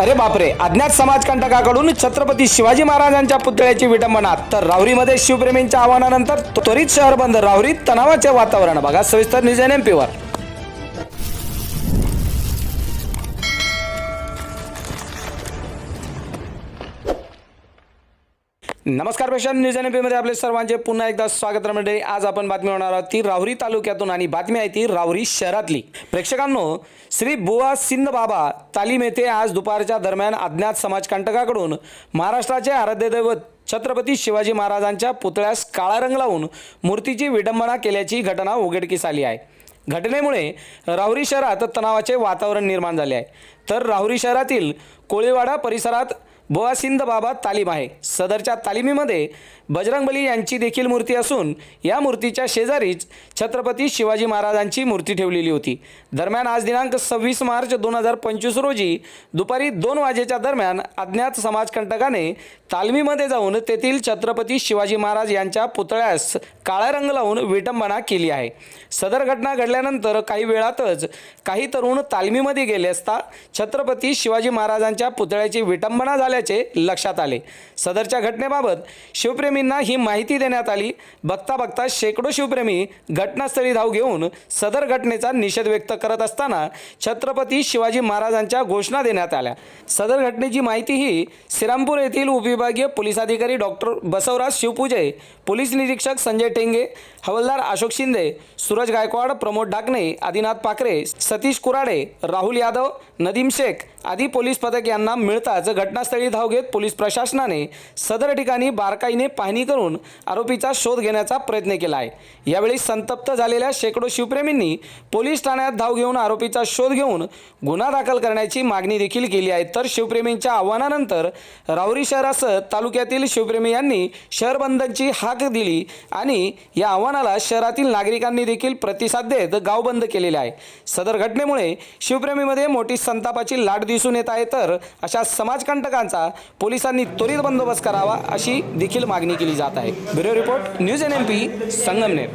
अरे बापरे अज्ञात समाजकंटकाकडून छत्रपती शिवाजी महाराजांच्या पुतळ्याची विटंबना तर राहुरीमध्ये शिवप्रेमींच्या आव्हानानंतर त्वरित शहर बंद राहुरीत तणावाचे वातावरण. बघा सविस्तर न्यूज एन एम नमस्कार पेशन न्यूज एन पीमध्ये आपले सर्वांचे पुन्हा एकदा स्वागत मंडळी आज आपण बातमी होणार आहोत ती राहुरी तालुक्यातून आणि बातमी आहे ती राहुरी शहरातली. प्रेक्षकांनो श्री बुवा सिंध बाबा तालीम येथे आज दुपारच्या दरम्यान अज्ञात समाजकंटकाकडून महाराष्ट्राचे आराध्यदैवत छत्रपती शिवाजी महाराजांच्या पुतळ्यास काळा रंग लावून मूर्तीची विडंबना केल्याची घटना उघडकीस आली आहे. घटनेमुळे राहुरी शहरात तणावाचे वातावरण निर्माण झाले आहे. तर राहुरी शहरातील कोळीवाडा परिसरात बोआसिंद बाबा तालीम आहे. सदरच्या तालिमीमध्ये बजरंगबली यांची देखील मूर्ती असून या मूर्तीच्या शेजारीच छत्रपती शिवाजी महाराजांची मूर्ती ठेवलेली होती. दरम्यान आज दिनांक सव्वीस मार्च दोन हजार पंचवीस रोजी दुपारी दोन वाजेच्या दरम्यान अज्ञात समाजकंटकाने तालमीमध्ये जाऊन तेथील छत्रपती शिवाजी महाराज यांच्या पुतळ्यास काळा रंग लावून विटंबना केली आहे. सदर घटना घडल्यानंतर काही वेळातच काही तरुण तालमीमध्ये गेले असता छत्रपती शिवाजी महाराजांच्या पुतळ्याची विटंबना असल्याचे लक्षात आले. सदरच्या घटनेबाबत शिवप्रेमींना ही माहिती देण्यात आली. बघता बघता शेकडो शिवप्रेमी घटनास्थळी धाव घेऊन सदर घटनेचा निषेध व्यक्त करत असताना छत्रपती शिवाजी महाराजांच्या घोषणा देण्यात आल्या. सदर घटनेची माहिती ही श्रीरामपूर येथील उपविभागीय पोलीस अधिकारी डॉक्टर बसवराज शिवपूजे पोलीस निरीक्षक संजय टेंगे हवालदार अशोक शिंदे सूरज गायकवाड प्रमोद डाकणे आदिनाथ पाकरे सतीश कुराडे राहुल यादव नदीम शेख आधी पोलीस पथक यांना मिळताच घटनास्थळी धाव घेत पोलीस प्रशासनाने सदर ठिकाणी बारकाईने पाहणी करून आरोपीचा शोध घेण्याचा प्रयत्न केला आहे यावेळी संतप्त झालेल्या शेकडो शिवप्रेमींनी पोलीस ठाण्यात धाव घेऊन आरोपीचा शोध घेऊन गुन्हा दाखल करण्याची मागणी देखील केली आहे. तर शिवप्रेमींच्या आव्हानानंतर राहुरी शहरासह तालुक्यातील शिवप्रेमी यांनी शहर बंदची हाक दिली आणि या आव्हानाला शहरातील नागरिकांनी देखील प्रतिसाद देत गाव बंद केलेले आहे. सदर घटनेमुळे शिवप्रेमीमध्ये मोठी संतापाची लाट दिसून येत आहे. तर अशा समाजकंटकांचा पोलिसांनी त्वरित बंदोबस्त करावा अशी देखील मागणी केली जात आहे. Bureau report news N M P Sangamner.